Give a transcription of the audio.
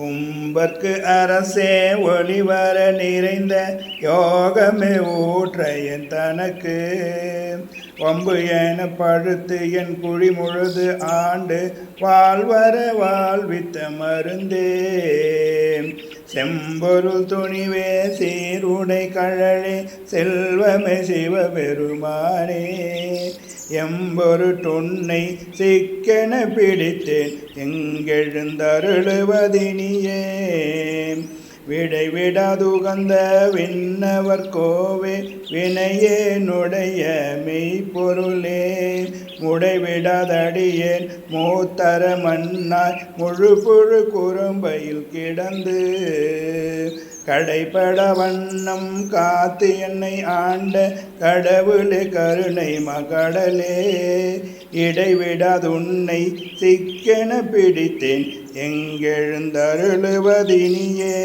உம்பர்க்கு அரசே ஒளிவர நிறைந்த யோகமே ஊற்ற என் தனக்கு. வம்பு என பழுத்து என் குழி முழுது ஆண்டு வாழ்வர வாழ்வித்த மருந்தே. செம்பொருள் துணிவே சீருடை கழலே செல்வமே சிவபெருமானே. எம்பொரு தொன்னை சிக்கென பிடித்தேன் எங்கெழுந்தருளுவதினியே. விடை விடாதுகந்த விண்ணவர் கோவே வினையே நுடைய மெய்ப்பொருளே. முடைவிடாதடியேன் மூத்தர மன்னாய் முழு புழு குறும்பையில் கிடந்து. கடைபட வண்ணம் காத்து என்னை ஆண்ட கடவுளே கருணை மகடலே இடைவிடாதுன்னை சிக்கென பிடித்தேன் எங்கெழுந்தருளுவதினியே.